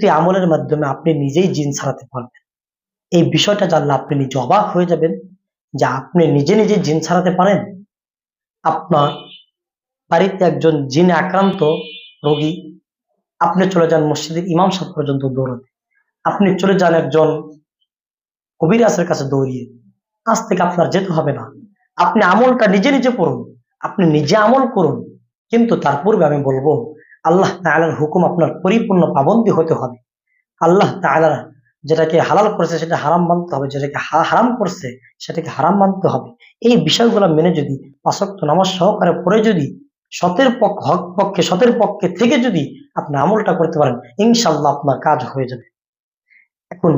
একটি আমলের মাধ্যমে আপনি নিজেই জিন ছাড়াতে পারবেন। এই বিষয়টা জানলে আপনি নিজে অবাক হয়ে যাবেন যে আপনি নিজে নিজে জিন ছাড়াতে পারেন। আপনার বাড়িতে একজন জিনে আক্রান্ত রোগী, আপনি চলে যান মসজিদের ইমাম সাহেব পর্যন্ত দৌড়াতে। আপনি চলে যান একজন কবিরাজের কাছে দৌড়িয়ে। আজ থেকে আপনার যেতে হবে না। আপনি আমলটা নিজে নিজে করুন। আপনি নিজে আমল করুন। কিন্তু তার পূর্বে আমি বলব আল্লাহ তাআলার হুকুম আপনার পরিপূর্ণ পাবন্দি হতে হবে। আল্লাহ তাআলা যেটাকে হালাল করেছে সেটা হারাম মানতে হবে, যেটাকে হারাম করছে সেটাকে হারাম মানতে হবে। এই বিষয়গুলো মেনে যদি পাশক্ত নামাজ সহকারে পড়ে যদি, সতের পক্ষ হক পক্ষে, সতের পক্ষে থেকে যদি আপনি আমলটা করতে পারেন ইনশাল্লাহ আপনার কাজ হয়ে যাবে। এখন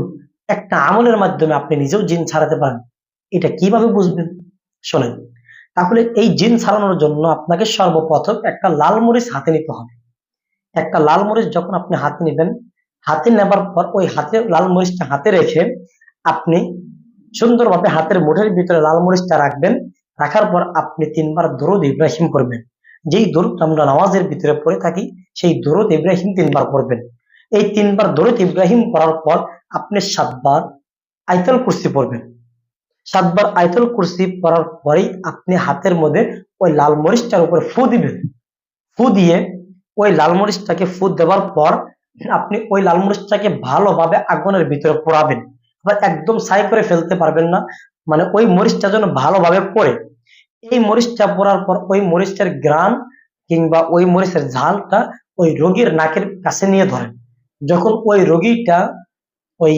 একটা আমলের মাধ্যমে আপনি নিজেও জিন ছাড়াতে পারেন, এটা কীভাবে বুঝবেন? শোনেন, তাহলে এই জিন ছাড়ানোর জন্য আপনাকে সর্বপ্রথম একটা লাল মরিচ হাতে নিতে হবে। একটা লাল মরিচ যখন আপনি হাতে নেবেন, হাতে নেবার পর ওই হাতে, লাল মরিচটা হাতে রেখে আপনি সুন্দরভাবে হাতের মুঠের ভিতরে লাল মরিচটা রাখবেন। রাখার পর আপনি তিনবার দরুদ ইব্রাহিম করবেন। যেই দরুদ আমরা নামাজের ভিতরে পড়ে থাকি, সেই দরুদ ইব্রাহিম তিনবার পড়বেন। এই তিনবার দরুদ ইব্রাহিম করার পর আপনি সাতবার আইতল কুর্সি পড়বেন। সাতবার আইতল কুর্সি পড়ার পরেই আপনি হাতের মধ্যে ওই লাল মরিচটার উপর ফু দিবেন। ফু দিয়ে ওই লাল মরিচটাকে ফুট দেওয়ার পর আপনি ওই লাল মরিচটাকে ভালোভাবে আগুনের ভিতরে পোড়াবেন। আবার একদম সাই করে ফেলতে পারবেন না মানে ওই মরিচটা যেন ভালোভাবে পড়ে। এই মরিচটা পড়ার পর ওই মরিচটার গ্রাম কিংবা ওই মরিচের ঝালটা ওই রোগীর নাকের কাছে নিয়ে ধরেন। যখন ওই রোগীটা ওই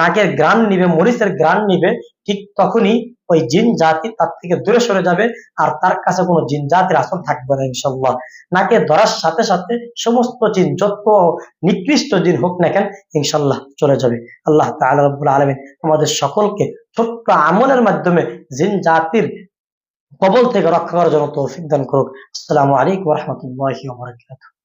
নাকের গ্রান নিবে, মরিচের গ্রান নিবে, ঠিক তখনই ওই জিন জাতি তার থেকে দূরে সরে যাবে আর তার কাছে কোনো জিন জাতির আসন থাকবে না ইনশাল্লাহ নাকে ধরার সাথে সাথে সমস্ত জিন, যত নিকৃষ্ট জিন হোক না কেন ইনশাল্লাহ চলে যাবে। আল্লাহ তাআলা রব্বুল আলামিন আমাদের সকলকে ছোট্ট আমলের মাধ্যমে জিন জাতির কবল থেকে রক্ষা করার জন্য তৌফিক দান করুক। আসসালামু আলাইকুম রহমতুল্লাহি